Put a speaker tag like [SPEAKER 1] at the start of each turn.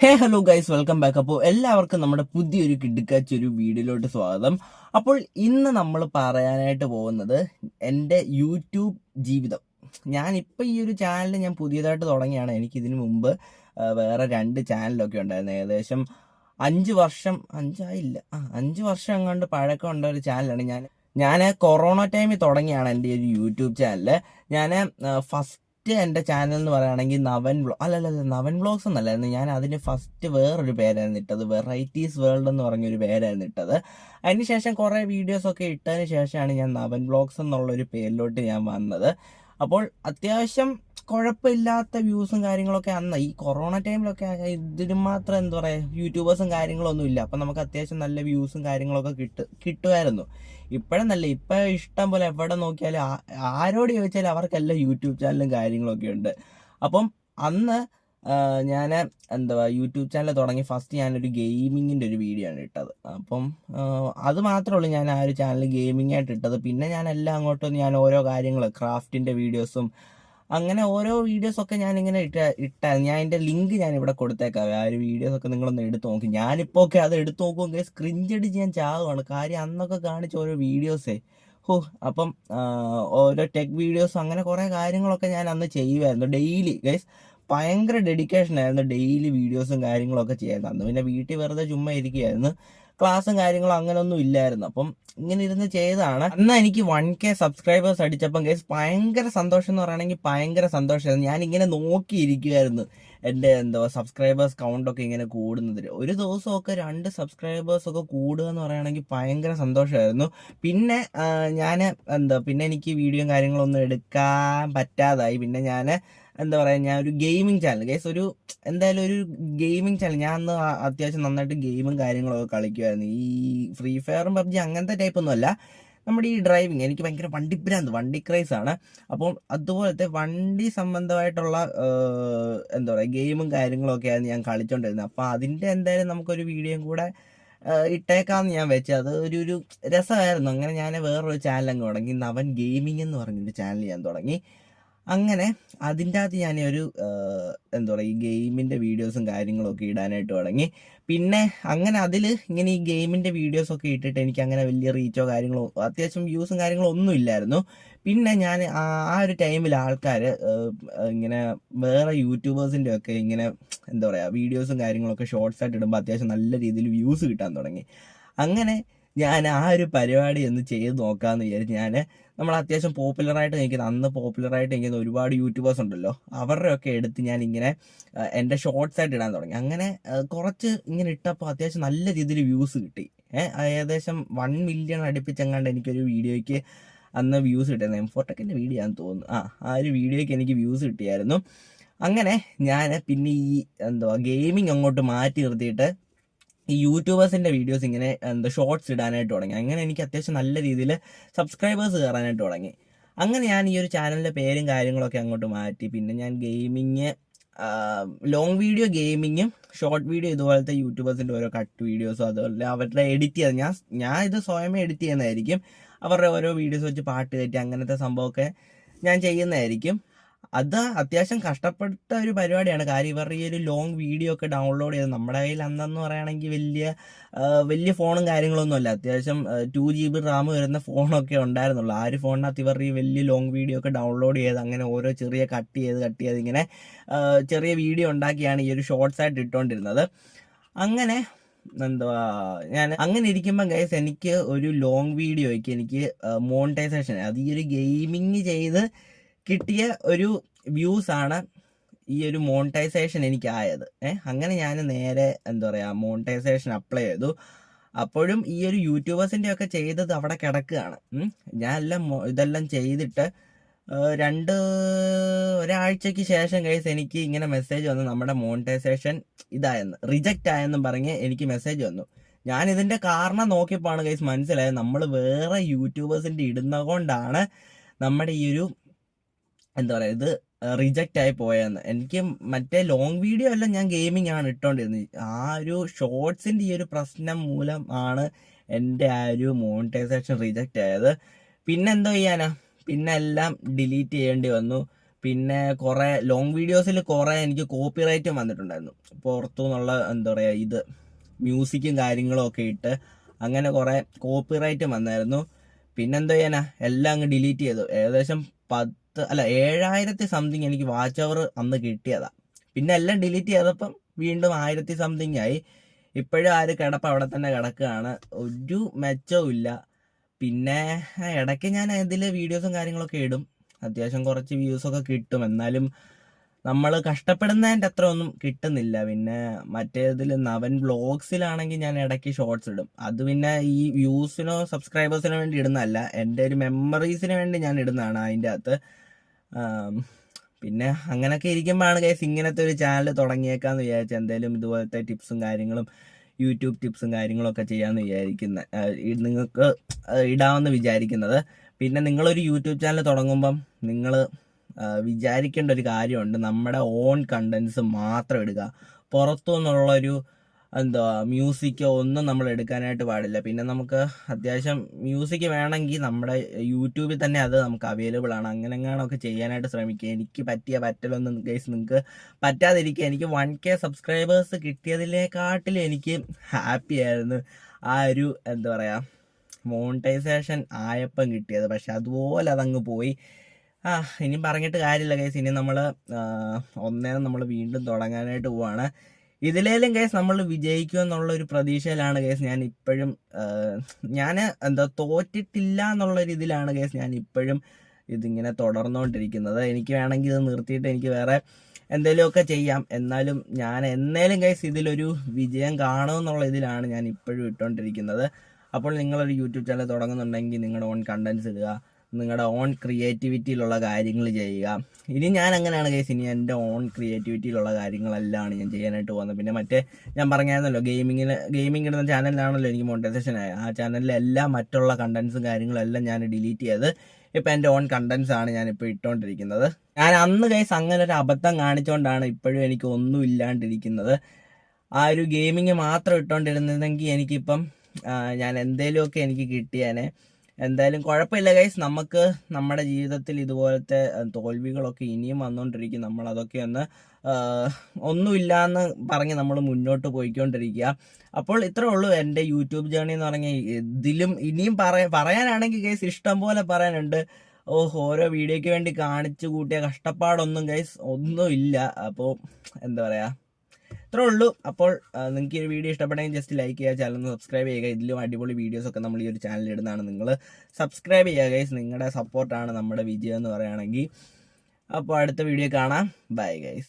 [SPEAKER 1] Hey hello guys welcome back അപ്പോൾ എല്ലാവർക്കും നമ്മുടെ പുതിയൊരു കിടുക്കാച്ച ഒരു വീഡിയോയിലോട്ട് സ്വാഗതം. അപ്പോൾ ഇന്ന് നമ്മൾ പറയാനായിട്ട് പോകുന്നത് എന്റെ യൂട്യൂബ് ജീവിതം. ഞാനിപ്പോൾ ഈ ഒരു ചാനൽ ഞാൻ പുതിയതായിട്ട് തുടങ്ങിയാണ്. എനിക്ക് ഇതിനു മുമ്പ് വേറെ രണ്ട് ചാനലൊക്കെ ഉണ്ടായിരുന്നു. ഏകദേശം അഞ്ച് വർഷം അഞ്ചായില്ല ആ അഞ്ച് വർഷം അങ്ങോട്ട് പഴക്കമുണ്ട ഒരു ചാനലാണ് ഞാൻ ഞാൻ കൊറോണ ടൈമിൽ തുടങ്ങിയാണ് എന്റെ ഒരു യൂട്യൂബ് ചാനൽ ഞാൻ ഫസ്റ്റ് എന്റെ ചാനൽ എന്ന് പറയുകയാണെങ്കിൽ നവൻ ബ്ലോ അല്ല നവൻ ബ്ലോഗ്സ് എന്നല്ലായിരുന്നു. ഞാൻ അതിന് ഫസ്റ്റ് വേറൊരു പേരായിരുന്നു ഇട്ടത്. വെറൈറ്റീസ് വേൾഡ് എന്ന് പറഞ്ഞൊരു പേരായിരുന്നു ഇട്ടത്. അതിനുശേഷം കുറേ വീഡിയോസൊക്കെ ഇട്ടതിന് ശേഷമാണ് ഞാൻ നവൻ ബ്ലോഗ്സ് എന്നുള്ളൊരു പേരിലോട്ട് ഞാൻ വന്നത്. അപ്പോൾ അത്യാവശ്യം കുഴപ്പമില്ലാത്ത വ്യൂസും കാര്യങ്ങളൊക്കെ അന്ന്. ഈ കൊറോണ ടൈമിലൊക്കെ ഇതിന് മാത്രം എന്താ പറയുക യൂട്യൂബേഴ്സും കാര്യങ്ങളൊന്നും ഇല്ല. അപ്പം നമുക്ക് അത്യാവശ്യം നല്ല വ്യൂസും കാര്യങ്ങളൊക്കെ കിട്ടു കിട്ടുമായിരുന്നു. നല്ല ഇപ്പം ഇഷ്ടം പോലെ എവിടെ നോക്കിയാലും ആരോട് ചോദിച്ചാലും അവർക്കെല്ലാം യൂട്യൂബ് ചാനലും കാര്യങ്ങളൊക്കെ ഉണ്ട്. അപ്പം അന്ന് ഞാൻ എന്താ യൂട്യൂബ് ചാനൽ തുടങ്ങി ഫസ്റ്റ് ഞാനൊരു ഗെയിമിങ്ങിന്റെ ഒരു വീഡിയോ ആണ് ഇട്ടത്. അപ്പം അത് മാത്രമേ ഉള്ളൂ ഞാൻ ആ ഒരു ചാനൽ ഗെയിമിംഗ് ആയിട്ട് ഇട്ടത്. പിന്നെ ഞാൻ എല്ലാം അങ്ങോട്ടും ഞാൻ ഓരോ കാര്യങ്ങൾ ക്രാഫ്റ്റിന്റെ വീഡിയോസും അങ്ങനെ ഓരോ വീഡിയോസ് വീഡിയോസൊക്കെ ഇങ്ങനെ ഇട്ട ഇട്ട ഞാൻ എന്റെ ലിങ്ക് ഞാൻ ഇവിടെ കൊടുത്തേക്കാം ആ ഒരു വീഡിയോസൊക്കെ നിങ്ങളൊന്ന് എടുത്ത് നോക്കി. ഞാനിപ്പോൾ ഒക്കെ അത് എടുത്ത് നോക്കുമെങ്കിൽ സ്ക്രിഞ്ച് അടിച്ച് ഞാൻ ചാവുകയാണ് കാര്യം അന്നൊക്കെ കാണിച്ച ഓരോ വീഡിയോസേ ഹോ അപ്പം ഓരോ ടെക് വീഡിയോസ് അങ്ങനെ കുറേ കാര്യങ്ങളൊക്കെ ഞാൻ അന്ന് ചെയ്യുമായിരുന്നു ഡെയിലി ഗൈസ് ഭയങ്കര ഡെഡിക്കേഷൻ ആയിരുന്നു ഡെയിലി വീഡിയോസും കാര്യങ്ങളൊക്കെ ചെയ്യാൻ. അന്ന് പിന്നെ വീട്ടിൽ വെറുതെ ചുമ്മാ ഇരിക്കുകയായിരുന്നു ക്ലാസ്സും കാര്യങ്ങളും അങ്ങനെ ഒന്നും ഇല്ലായിരുന്നു. അപ്പം ഇങ്ങനെ ഇരുന്ന് ചെയ്തതാണ്. അന്ന് എനിക്ക് വൺ കെ സബ്സ്ക്രൈബേഴ്സ് അടിച്ചപ്പം കേസ് ഭയങ്കര സന്തോഷം എന്ന് പറയുകയാണെങ്കിൽ ഭയങ്കര സന്തോഷമായിരുന്നു. ഞാൻ ഇങ്ങനെ നോക്കിയിരിക്കുമായിരുന്നു എന്റെ എന്തോ സബ്സ്ക്രൈബേഴ്സ് കൗണ്ടൊക്കെ ഇങ്ങനെ കൂടുന്നതിൽ. ഒരു ദിവസമൊക്കെ രണ്ട് സബ്സ്ക്രൈബേഴ്സ് ഒക്കെ കൂടുക എന്ന് പറയുകയാണെങ്കിൽ ഭയങ്കര സന്തോഷമായിരുന്നു. പിന്നെ ഞാൻ എന്താ പിന്നെ എനിക്ക് വീഡിയോയും കാര്യങ്ങളൊന്നും എടുക്കാൻ പറ്റാതായി. പിന്നെ ഞാൻ എന്താ പറയുക ഞാൻ ഒരു ഗെയിമിംഗ് ചാനൽ ഗൈസ് ഒരു എന്തായാലും ഒരു ഗെയിമിംഗ് ചാനൽ ഞാൻ അന്ന് അത്യാവശ്യം നന്നായിട്ട് ഗെയിമും കാര്യങ്ങളൊക്കെ കളിക്കുമായിരുന്നു ഈ ഫ്രീ ഫയറും പബ്ജി അങ്ങനത്തെ ടൈപ്പ് ഒന്നും അല്ല. നമ്മുടെ ഈ ഡ്രൈവിങ് എനിക്ക് ഭയങ്കര വണ്ടിപ്രാന്ത് വണ്ടി ക്രൈസ് ആണ്. അപ്പോൾ അതുപോലത്തെ വണ്ടി സംബന്ധമായിട്ടുള്ള എന്താ പറയുക ഗെയിമും കാര്യങ്ങളൊക്കെയാണ് ഞാൻ കളിച്ചോണ്ടിരുന്നത്. അപ്പോൾ അതിന്റെ എന്തായാലും നമുക്കൊരു വീഡിയോയും കൂടെ ഇട്ടേക്കാന്ന് ഞാൻ വെച്ചത് അത് ഒരു ഒരു രസമായിരുന്നു. അങ്ങനെ ഞാൻ വേറൊരു ചാനൽ അങ്ങ് തുടങ്ങി. നവൻ ഗെയിമിംഗ് എന്ന് പറഞ്ഞൊരു ചാനൽ ഞാൻ തുടങ്ങി. അങ്ങനെ അതിന്റെ അകത്ത് ഞാൻ ഒരു എന്താ പറയുക ഈ ഗെയിമിന്റെ വീഡിയോസും കാര്യങ്ങളൊക്കെ ഇടാനായിട്ട് തുടങ്ങി. പിന്നെ അങ്ങനെ അതിൽ ഇങ്ങനെ ഈ ഗെയിമിന്റെ വീഡിയോസൊക്കെ ഇട്ടിട്ട് എനിക്ക് അങ്ങനെ വലിയ റീച്ചോ കാര്യങ്ങളോ അത്യാവശ്യം വ്യൂസും കാര്യങ്ങളോ ഒന്നും ഇല്ലായിരുന്നു. പിന്നെ ഞാൻ ആ ഒരു ടൈമിൽ ആൾക്കാർ ഇങ്ങനെ വേറെ യൂട്യൂബേഴ്സിന്റെ ഒക്കെ ഇങ്ങനെ എന്താ പറയുക വീഡിയോസും കാര്യങ്ങളൊക്കെ ഷോർട്സ് ആയിട്ട് ഇടുമ്പോൾ അത്യാവശ്യം നല്ല രീതിയിൽ വ്യൂസ് കിട്ടാൻ തുടങ്ങി. അങ്ങനെ ഞാൻ ആ ഒരു പരിപാടി ഒന്ന് ചെയ്ത് നോക്കാമെന്ന് വിചാരിച്ച് ഞാൻ നമ്മൾ അത്യാവശ്യം പോപ്പുലറായിട്ട് നിൽക്കുന്ന അന്ന് പോപ്പുലറായിട്ട് നിൽക്കുന്ന ഒരുപാട് യൂട്യൂബേഴ്സ് ഉണ്ടല്ലോ. അവരുടെയൊക്കെ എടുത്ത് ഞാൻ ഇങ്ങനെ എന്റെ ഷോർട്സ് ആയിട്ട് ഇടാൻ തുടങ്ങി. അങ്ങനെ കുറച്ച് ഇങ്ങനെ ഇട്ടപ്പോൾ അത്യാവശ്യം നല്ല രീതിയിൽ വ്യൂസ് കിട്ടി. ഏകദേശം വൺ മില്യൺ അടുപ്പിച്ചെങ്ങാണ്ട് എനിക്കൊരു വീഡിയോയ്ക്ക് അന്ന് വ്യൂസ് കിട്ടിയത് എംഫോർട്ടക്കിന്റെ വീഡിയോ ആണെന്ന് തോന്നുന്നു. ആ ആ ഒരു വീഡിയോയ്ക്ക് എനിക്ക് വ്യൂസ് കിട്ടിയായിരുന്നു. അങ്ങനെ ഞാൻ പിന്നെ ഈ എന്തുവാ ഗെയിമിംഗ് അങ്ങോട്ട് മാറ്റി നിർത്തിയിട്ട് ഈ യൂട്യൂബേഴ്സിന്റെ വീഡിയോസ് ഇങ്ങനെ എന്താ ഷോർട്സ് ഇടാനായിട്ട് തുടങ്ങി. അങ്ങനെ എനിക്ക് അത്യാവശ്യം നല്ല രീതിയിൽ സബ്സ്ക്രൈബേഴ്സ് കയറാനായിട്ട് തുടങ്ങി. അങ്ങനെ ഞാൻ ഈ ഒരു ചാനലിന്റെ പേരും കാര്യങ്ങളൊക്കെ അങ്ങോട്ട് മാറ്റി. പിന്നെ ഞാൻ ഗെയിമിങ് ലോങ് വീഡിയോ ഗെയിമിങ്ങും ഷോർട്ട് വീഡിയോ ഇതുപോലത്തെ യൂട്യൂബേഴ്സിന്റെ ഓരോ കട്ട് വീഡിയോസും അതുപോലെ അവരുടെ എഡിറ്റ് ചെയ്ത് ഞാൻ ഞാൻ ഇത് സ്വയമേ എഡിറ്റ് ചെയ്യുന്നതായിരിക്കും. അവരുടെ ഓരോ വീഡിയോസ് വെച്ച് പാട്ട് കയറ്റി അങ്ങനത്തെ സംഭവമൊക്കെ ഞാൻ ചെയ്യുന്നതായിരിക്കും. അത് അത്യാവശ്യം കഷ്ടപ്പെട്ട ഒരു പരിപാടിയാണ്. കാര്യം ഇവരുടെ ഈ ഒരു ലോങ് വീഡിയോ ഒക്കെ ഡൗൺലോഡ് ചെയ്ത് നമ്മുടെ കയ്യിൽ അന്നെന്ന് പറയുകയാണെങ്കിൽ വലിയ വലിയ ഫോണും കാര്യങ്ങളൊന്നും അല്ല. അത്യാവശ്യം ടു ജി ബി റാം വരുന്ന ഫോണൊക്കെ ഉണ്ടായിരുന്നുള്ളൂ. ആ ഒരു ഫോണിനകത്ത് ഇവരുടെ ഈ വലിയ ലോങ് വീഡിയോ ഒക്കെ ഡൗൺലോഡ് ചെയ്ത് അങ്ങനെ ഓരോ ചെറിയ കട്ട് ചെയ്ത് കട്ട് ചെയ്ത് ഇങ്ങനെ ചെറിയ വീഡിയോ ഉണ്ടാക്കിയാണ് ഈ ഒരു ഷോർട്സ് ആയിട്ട് ഇട്ടുകൊണ്ടിരുന്നത് അങ്ങനെ എന്തുവാ ഞാൻ അങ്ങനെ ഇരിക്കുമ്പോൾ ഗൈസ് എനിക്ക് ഒരു ലോങ് വീഡിയോയ്ക്ക് എനിക്ക് മോണിറ്റൈസേഷൻ അത് ഈ ഒരു ഗെയിമിങ് ചെയ്ത് കിട്ടിയ ഒരു വ്യൂസ് ആണ് ഈ ഒരു മോണിറ്റൈസേഷൻ എനിക്കായത്. ഏഹ് അങ്ങനെ ഞാൻ നേരെ എന്താ പറയുക മോണിറ്റൈസേഷൻ അപ്ലൈ ചെയ്തു. അപ്പോഴും ഈ ഒരു യൂട്യൂബേഴ്സിന്റെ ഒക്കെ ചെയ്തത് അവിടെ കിടക്കുകയാണ്. ഞാൻ എല്ലാം ഇതെല്ലാം ചെയ്തിട്ട് രണ്ട് ഒരാഴ്ചയ്ക്ക് ശേഷം കഴിച്ച് എനിക്ക് ഇങ്ങനെ മെസ്സേജ് വന്നു നമ്മുടെ മോണിറ്റൈസേഷൻ ഇതായെന്ന് റിജക്റ്റ് ആയെന്നും പറഞ്ഞ് എനിക്ക് മെസ്സേജ് വന്നു. ഞാൻ ഇതിന്റെ കാരണം നോക്കിയപ്പോഴാണ് ഗൈസ് മനസ്സിലായത്. നമ്മൾ വേറെ യൂട്യൂബേഴ്സിന്റെ ഇടുന്ന കൊണ്ടാണ് നമ്മുടെ ഈ ഒരു എന്താ പറയുക ഇത് റിജക്റ്റ് ആയി പോയെന്ന്. എനിക്ക് മറ്റേ ലോങ് വീഡിയോ എല്ലാം ഞാൻ ഗെയിമിംഗ് ആണ് ഇട്ടോണ്ടിരുന്നത്. ആ ഒരു ഷോർട്സിന്റെ ഈ ഒരു പ്രശ്നം മൂലം ആണ് എന്റെ ആ ഒരു മോണിറ്റൈസേഷൻ റിജക്റ്റ് ആയത്. പിന്നെ എന്തോ ചെയ്യാനാ? പിന്നെ എല്ലാം ഡിലീറ്റ് ചെയ്യേണ്ടി വന്നു. പിന്നെ കുറേ ലോങ് വീഡിയോസിൽ കുറേ എനിക്ക് കോപ്പിറൈറ്റും വന്നിട്ടുണ്ടായിരുന്നു. പുറത്തു നിന്നുള്ള എന്താ പറയുക ഇത് മ്യൂസിക്കും കാര്യങ്ങളും ഒക്കെ ഇട്ട് അങ്ങനെ കുറേ കോപ്പിറൈറ്റും വന്നായിരുന്നു. പിന്നെന്തോ ചെയ്യാനാ? എല്ലാം അങ്ങ് ഡിലീറ്റ് ചെയ്തു. ഏകദേശം പത്ത് അല്ല ഏഴായിരത്തി സംതിങ് എനിക്ക് വാച്ച് അവർ അന്ന് കിട്ടിയതാ. പിന്നെ എല്ലാം ഡിലീറ്റ് ചെയ്തപ്പം വീണ്ടും ആയിരത്തി സംതിങ് ആയി. ഇപ്പോഴും ആര് കിടപ്പ് അവിടെ തന്നെ കിടക്കുകയാണ്. ഒരു മെച്ചവും ഇല്ല. പിന്നെ ഇടയ്ക്ക് ഞാൻ ഇതിൽ വീഡിയോസും കാര്യങ്ങളൊക്കെ ഇടും. അത്യാവശ്യം കുറച്ച് വ്യൂസൊക്കെ കിട്ടും. എന്നാലും നമ്മൾ കഷ്ടപ്പെടുന്നതിന്റെ അത്ര ഒന്നും കിട്ടുന്നില്ല. പിന്നെ മറ്റേതിൽ നവൻ വ്ളോഗ്സിലാണെങ്കിൽ ഞാൻ ഇടയ്ക്ക് ഷോർട്സ് ഇടും. അത് പിന്നെ ഈ വ്യൂസിനോ സബ്സ്ക്രൈബേഴ്സിനോ വേണ്ടി ഇടുന്നതല്ല. എന്റെ ഒരു മെമ്മറീസിന് വേണ്ടി ഞാൻ ഇടുന്നതാണ് അതിന്റെ അകത്ത്. പിന്നെ അങ്ങനെയൊക്കെ ഇരിക്കുമ്പോഴാണ് ഗൈസ് ഇങ്ങനത്തെ ഒരു ചാനൽ തുടങ്ങിയേക്കാന്ന് വിചാരിച്ചു എന്തായാലും ഇതുപോലത്തെ ടിപ്സും കാര്യങ്ങളും യൂട്യൂബ് ടിപ്സും കാര്യങ്ങളൊക്കെ ചെയ്യാമെന്ന് വിചാരിക്കുന്ന നിങ്ങൾക്ക് ഇടാമെന്ന് വിചാരിക്കുന്നത്. പിന്നെ നിങ്ങളൊരു യൂട്യൂബ് ചാനൽ തുടങ്ങുമ്പം നിങ്ങൾ വിചാരിക്കേണ്ട ഒരു കാര്യമുണ്ട്. നമ്മുടെ ഓൺ കണ്ടൻസ് മാത്രം ഇടുക. പുറത്തു നിന്നുള്ളൊരു എന്താ മ്യൂസിക്കോ ഒന്നും നമ്മൾ എടുക്കാനായിട്ട് പാടില്ല. പിന്നെ നമുക്ക് അത്യാവശ്യം മ്യൂസിക് വേണമെങ്കിൽ നമ്മുടെ യൂട്യൂബിൽ തന്നെ അത് നമുക്ക് അവൈലബിൾ ആണ്. അങ്ങനെ എങ്ങാനൊക്കെ ചെയ്യാനായിട്ട് ശ്രമിക്കുക. എനിക്ക് പറ്റിയ പറ്റലൊന്നും ഗൈസ് നിങ്ങൾക്ക് പറ്റാതിരിക്കുക. എനിക്ക് വൺ കെ സബ്സ്ക്രൈബേഴ്സ് കിട്ടിയതിനെക്കാട്ടിലും എനിക്ക് ഹാപ്പി ആയിരുന്നു ആ ഒരു എന്താ പറയുക മോണിറ്റൈസേഷൻ ആയപ്പം കിട്ടിയത്. പക്ഷെ അതുപോലെ അതങ്ങ് പോയി. ആ ഇനി പറഞ്ഞിട്ട് കാര്യമില്ല കേസ് ഇനി നമ്മൾ ഒന്നേന്ന് നമ്മൾ വീണ്ടും തുടങ്ങാനായിട്ട് പോവാണ്. ഇതിലേലും കേസ് നമ്മൾ വിജയിക്കും എന്നുള്ള ഒരു പ്രതീക്ഷയിലാണ് കേസ് ഞാൻ ഇപ്പോഴും ഞാൻ എന്താ തോറ്റിട്ടില്ല എന്നുള്ള ഒരു ഇതിലാണ് കേസ് ഞാൻ ഇപ്പോഴും ഇതിങ്ങനെ തുടർന്നുകൊണ്ടിരിക്കുന്നത് എനിക്ക് വേണമെങ്കിൽ ഇത് നിർത്തിയിട്ട് എനിക്ക് വേറെ എന്തെങ്കിലുമൊക്കെ ചെയ്യാം. എന്നാലും ഞാൻ എന്നേലും കേസ് ഇതിലൊരു വിജയം കാണുമെന്നുള്ള ഇതിലാണ് ഞാൻ ഇപ്പോഴും ഇട്ടുകൊണ്ടിരിക്കുന്നത് അപ്പോൾ നിങ്ങളൊരു യൂട്യൂബ് ചാനൽ തുടങ്ങുന്നുണ്ടെങ്കിൽ നിങ്ങളുടെ ഓൺ കണ്ടൻസ് ഇടുക. നിങ്ങളുടെ ഓൺ ക്രിയേറ്റിവിറ്റിയിലുള്ള കാര്യങ്ങൾ ചെയ്യുക. ഇനി ഞാൻ അങ്ങനെയാണ് കേസ് ഇനി എന്റെ ഓൺ ക്രിയേറ്റിവിറ്റിയിലുള്ള കാര്യങ്ങളെല്ലാം ഞാൻ ചെയ്യാനായിട്ട് പോകുന്നത്. പിന്നെ മറ്റേ ഞാൻ പറഞ്ഞായിരുന്നല്ലോ ഗെയിമിങ്ങിൽ ഗെയിമിംഗ് ഇടുന്ന ചാനലിലാണല്ലോ എനിക്ക് മോണിറ്റൈസേഷൻ ആയ ആ ചാനലിലെ എല്ലാ മറ്റുള്ള കണ്ടൻസും കാര്യങ്ങളെല്ലാം ഞാൻ ഡിലീറ്റ് ചെയ്ത് ഇപ്പം എന്റെ ഓൺ കണ്ടൻസ് ആണ് ഞാനിപ്പോൾ ഇട്ടുകൊണ്ടിരിക്കുന്നത് ഞാൻ അന്ന് കേസ് അങ്ങനെ ഒരു അബദ്ധം കാണിച്ചുകൊണ്ടാണ് ഇപ്പോഴും എനിക്ക് ഒന്നും ഇല്ലാണ്ടിരിക്കുന്നത്. ആ ഒരു ഗെയിമിങ് മാത്രം ഇട്ടുകൊണ്ടിരുന്നതെങ്കിൽ എനിക്കിപ്പം ഞാൻ എന്തേലുമൊക്കെ എനിക്ക് കിട്ടിയേനെ. എന്തായാലും കുഴപ്പമില്ല ഗൈസ് നമുക്ക് നമ്മുടെ ജീവിതത്തിൽ ഇതുപോലത്തെ തോൽവികളൊക്കെ ഇനിയും വന്നുകൊണ്ടിരിക്കും നമ്മൾ അതൊക്കെ ഒന്ന് ഒന്നുമില്ല ഒന്നുമില്ലാന്ന് പറഞ്ഞ് നമ്മൾ മുന്നോട്ട് പോയിക്കൊണ്ടിരിക്കുക. അപ്പോൾ ഇത്രേ ഉള്ളൂ എന്റെ യൂട്യൂബ് ജേണി എന്ന് പറഞ്ഞാൽ ഇതിലും ഇനിയും പറയാൻ പറയാനാണെങ്കിൽ ഗൈസ് ഇഷ്ടം പോലെ പറയാനുണ്ട്. ഓഹ് ഓരോ വീഡിയോയ്ക്ക് വേണ്ടി കാണിച്ചു കൂട്ടിയ കഷ്ടപ്പാടൊന്നും ഗൈസ് ഒന്നുമില്ല. അപ്പോൾ എന്താ പറയുക ഇത്രേ ഉള്ളൂ. അപ്പോൾ നിങ്ങൾക്ക് ഈ വീഡിയോ ഇഷ്ടപ്പെട്ടെങ്കിൽ ജസ്റ്റ് ലൈക്ക് ചെയ്യുക ചാനൽ സബ്സ്ക്രൈബ് ചെയ്യുക. ഇതിലും അടിപൊളി വീഡിയോസ് ഒക്കെ നമ്മൾ ഈ ഒരു ചാനലിൽ ഇടുന്നതാണ്. നിങ്ങൾ സബ്സ്ക്രൈബ് ചെയ്യുക ഗൈസ് നിങ്ങളുടെ സപ്പോർട്ടാണ് നമ്മുടെ വിജയം എന്ന് പറയുകയാണെങ്കിൽ. അപ്പോൾ അടുത്ത വീഡിയോ കാണാം. Bye guys